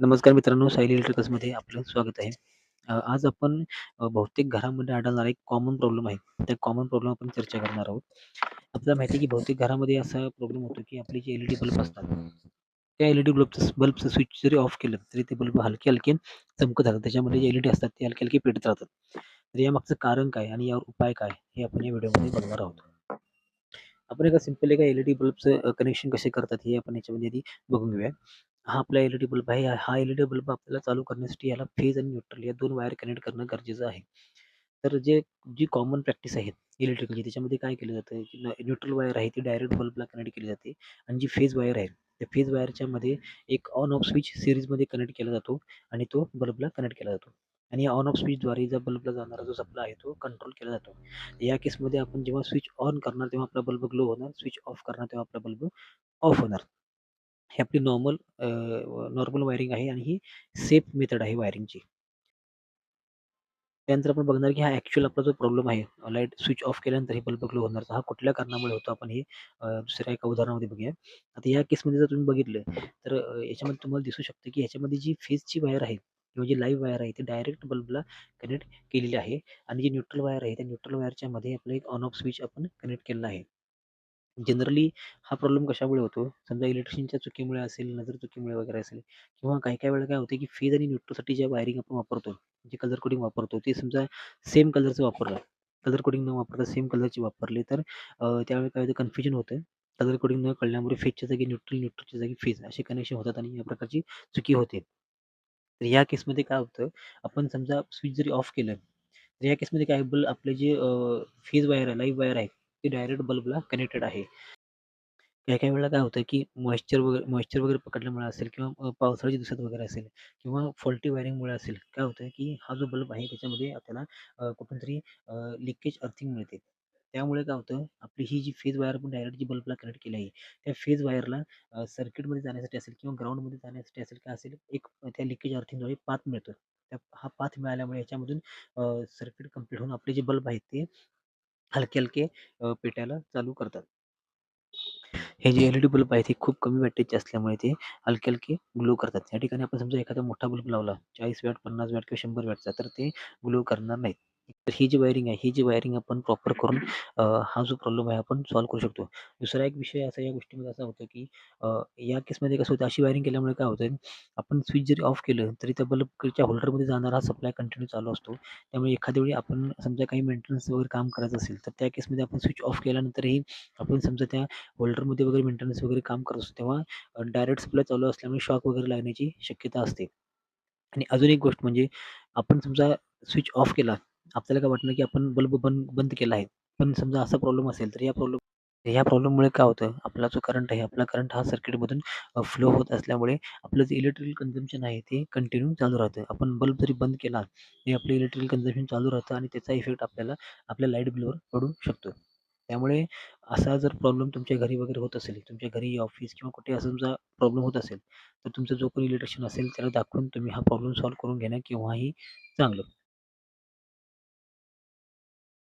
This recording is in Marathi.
नमस्कार मित्रांनो, सायली इलेक्ट्रिकल्समध्ये आपलं स्वागत आहे. आज आपण बहुतेक घरामध्ये आढळणारा एक कॉमन प्रॉब्लेम आहे. त्या कॉमन प्रॉब्लेम आपण चर्चा करणार आहोत. आपल्याला माहिती आहे की बहुतेक घरामध्ये असा प्रॉब्लेम होतो की आपले जे एल-ई-डी बल्ब असतात, त्या एल-ई-डी बल्बचं बल्बचं स्विच जरी ऑफ केलं, तरी ते बल्ब हलके-हलके चमकत राहतात. त्याच्यामध्ये जे एल-ई-डी असतात, ते हलके-हलके पेटत राहतात. तर यामागचं कारण काय आणि यावर उपाय काय, हे आपण या व्हिडिओमध्ये बघणार आहोत. आपण एका सिंपल एका एल-ई-डी बल्बचं कनेक्शन कसे करतात, हे आपण याच्यामध्ये आधी बघून घेऊया. हा आपला एल-ई-डी बल्ब आहे. हा एल-ई-डी बल्ब आपल्याला चालू करण्यासाठी याला फेज आणि न्यूट्रल या दोन वायर कनेक्ट करणं गरजेचं आहे. तर जे जी कॉमन प्रॅक्टिस आहे इलेक्ट्रिकलची त्याच्यामध्ये काय केलं जातं, न्यूट्रल वायर आहे ती डायरेक्ट बल्बला कनेक्ट केली जाते आणि जी फेज वायर आहे, त्या फेज वायरच्या मध्ये एक ऑन ऑफ स्विच सिरीजमध्ये कनेक्ट केला जातो आणि तो बल्बला कनेक्ट केला जातो. आणि या ऑन ऑफ स्विचद्वारे ज्या बल्बला जाणारा जो सप्लाय आहे तो कंट्रोल केला जातो. या केसमध्ये आपण जेव्हा स्विच ऑन करणार तेव्हा आपला बल्ब ग्लो होणार, स्विच ऑफ करणार तेव्हा आपला बल्ब ऑफ होणार. ही आपली नॉर्मल नॉर्मल वायरिंग आहे आणि ही सेफ मेथड आहे वायरिंगची. त्यानंतर आपण बघणार की हा ॲक्च्युअल आपला जो प्रॉब्लेम आहे, लाइट स्विच ऑफ केल्यानंतर हे बल्ब ग्लो होणार. हा कुठल्या कारणामुळे होतो आपण हे दुसऱ्या एका उदाहरणामध्ये बघूया. आता या केसमध्ये जर तुम्ही बघितलं, तर याच्यामध्ये तुम्हाला दिसू शकतं की ह्याच्यामध्ये जी फेजची वायर आहे किंवा जी लाईव्ह वायर आहे, ती डायरेक्ट बल्बला कनेक्ट केलेली आहे आणि जी न्यूट्रल वायर आहे, त्या न्यूट्रल वायरच्या मध्ये आपलं एक ऑन ऑफ स्विच आपण कनेक्ट केलेला आहे. जनरली हा प्रॉब्लेम कशामुळे होतो? समजा इलेक्ट्रिशियनच्या चुकीमुळे असेल, नजर चुकीमुळे वगैरे असेल किंवा काही-काही वेळा काय होतं, की फेज आणि न्यूट्रोसाठी ज्या वायरिंग आपण वापरतो, जे कलर कोडिंग वापरतो, ते समजा सेम कलरचं वापरलं. कलर कोडिंग न वापरता सेम कलरची वापरली, तर त्यावेळी काय होतं कन्फ्युजन होतं. कलर कोडिंग न कळल्यामुळे फेजच्या जागी न्यूट्रल, न्यूट्रलच्या जागी फेज असे कनेक्शन होतात आणि या प्रकारची चुकी होते. तर या केसमध्ये काय होतं, आपण समजा स्विच जरी ऑफ केलं, तर या केसमध्ये काय बल्ब आपले जे फेज वायर आहे, लाईव्ह वायर आहे, ती डायरेक्ट बल्बला कनेक्टेड आहे. काही-काही वेळेला काय होतं, की मॉइश्चर वगैरे मॉइश्चर वगैरे पकडल्यामुळे असेल किंवा पावसाळ्याच्या दिवसात वगैरे असेल किंवा फॉल्टी वायरिंगमुळे असेल, काय होतं, की हा जो बल्ब आहे त्याच्यामध्ये आपल्याला कुठून तरी लिकेज अर्थिंग मिळते. त्यामुळे काय होतं, आपली ही जी फेज वायर आपण डायरेक्ट जी बल्बला कनेक्ट केली आहे, त्या फेज वायरला सर्किटमध्ये जाण्यासाठी असेल किंवा ग्राउंडमध्ये जाण्यासाठी असेल, काय असेल, एक त्या लिकेज अर्थिंगद्वारे पाथ मिळतो. त्या हा पाथ मिळाल्यामुळे याच्यामधून सर्किट कंप्लीट होऊन आपले जे बल्ब आहेत ते हलके-हलके पेटायला चालू करतात. हे जे एल-ई-डी बल्ब आहेत, ते खूप कमी वॅटेजचे असल्यामुळे ते हलके-हलके ग्लो करतात. या ठिकाणी आपण समजा एखादा मोठा बल्ब लावला 40 वॅट, 50 वॅट किंवा शंभर वॅटचा, तर ते ग्लो करणार नाहीत. तर ही जी वायरिंग आहे, ही जी वायरिंग आपण प्रॉपर करून हा जो प्रॉब्लेम आहे आपण सॉल्व्ह करू शकतो. दुसरा एक विषय असा या गोष्टीमध्ये असा होतो, की या केसमध्ये कसं होतं, अशी वायरिंग केल्यामुळे काय होतं, आपण स्विच जरी ऑफ केलं, तरी त्या बल्बच्या होल्डरमध्ये जाणारा सप्लाय कंटिन्यू चालू असतो. त्यामुळे एखाद्या वेळी आपण समजा काही मेंटेनन्स वगैरे काम करायचं असेल, तर त्या केसमध्ये आपण स्विच ऑफ केल्यानंतरही आपण समजा त्या होल्डरमध्ये वगैरे मेंटेनन्स वगैरे काम करत असतो, तेव्हा डायरेक्ट सप्लाय चालू असल्यामुळे शॉक वगैरे लागण्याची शक्यता असते. आणि अजून एक गोष्ट म्हणजे आपण समजा स्विच ऑफ केला, आपल्याला काय वाटणं की आपण बल्ब बंद बंद केला आहे. पण समजा असा प्रॉब्लेम असेल, तर या प्रॉब्लेम ह्या प्रॉब्लेममुळे काय होतं, आपला जो करंट आहे, आपला करंट हा सर्किटमधून फ्लो होत असल्यामुळे आपलं जे इलेक्ट्रिकल कन्झम्पशन आहे, ते कंटिन्यू चालू राहतं. आपण बल्ब जरी बंद केला, तरी आपलं इलेक्ट्रिकल कन्झम्पशन चालू राहतं आणि त्याचा इफेक्ट आपल्याला आपल्या लाइट बिलवर पडू शकतो. त्यामुळे असा जर प्रॉब्लेम तुमच्या घरी वगैरे होत असेल, तुमच्या घरी, ऑफिस किंवा कुठे असा तुमचा प्रॉब्लेम होत असेल, तर तुमचा जो कोणी इलेक्ट्रिशियन असेल त्याला दाखवून तुम्ही हा प्रॉब्लेम सॉल्व्ह करून घेणं केव्हाही चांगलं.